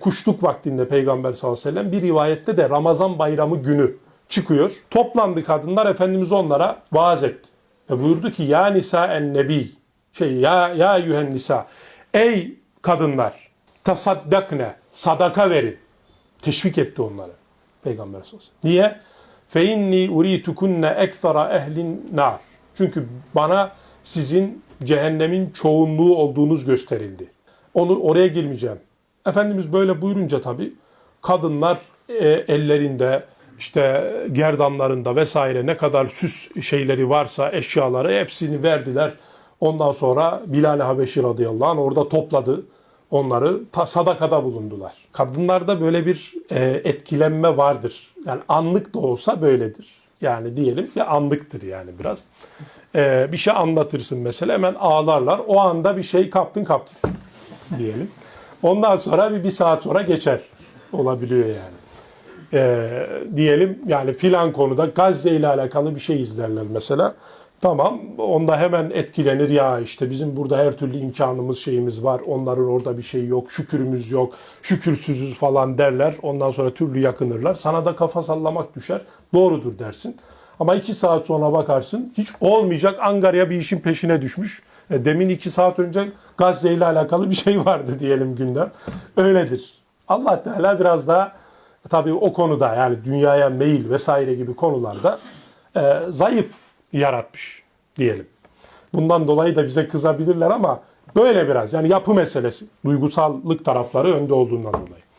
kuşluk vaktinde Peygamber sallallahu aleyhi ve sellem bir rivayette de Ramazan bayramı günü çıkıyor. Toplandı kadınlar Efendimiz onlara vaaz etti. Ve buyurdu ki ya nisa en nebi şey ya ya yühen nisa ey kadınlar tasaddakne sadaka verin. Teşvik etti onları Peygamber sallallahu aleyhi ve sellem. Niye? Fe inni uritukunne ekfera ehlin nar. Çünkü bana sizin cehennemin çoğunluğu olduğunuz gösterildi. Onu oraya girmeyeceğim. Efendimiz böyle buyurunca tabii kadınlar e, ellerinde işte gerdanlarında vesaire ne kadar süs şeyleri varsa eşyaları hepsini verdiler. Ondan sonra Bilal Habeşi radıyallahu anh orada topladı onları ta sadakada bulundular. Kadınlarda böyle bir e, etkilenme vardır. Yani anlık da olsa böyledir. Yani diyelim ya anlıktır yani biraz. E, bir şey anlatırsın mesela hemen ağlarlar. O anda bir şey kaptın kaptın diyelim. Ondan sonra bir, bir saat sonra geçer. Olabiliyor yani. Ee, diyelim yani filan konuda Gazze ile alakalı bir şey izlerler mesela. Tamam onda hemen etkilenir ya işte bizim burada her türlü imkanımız şeyimiz var. Onların orada bir şey yok. Şükürümüz yok. Şükürsüzüz falan derler. Ondan sonra türlü yakınırlar. Sana da kafa sallamak düşer. Doğrudur dersin. Ama iki saat sonra bakarsın hiç olmayacak Angarya bir işin peşine düşmüş. E, Demin iki saat önce Gazze ile alakalı bir şey vardı diyelim gündem. Öyledir. Allah Teala biraz daha tabii o konuda yani dünyaya meyil vesaire gibi konularda e, zayıf yaratmış diyelim. Bundan dolayı da bize kızabilirler ama böyle biraz yani yapı meselesi. Duygusallık tarafları önde olduğundan dolayı.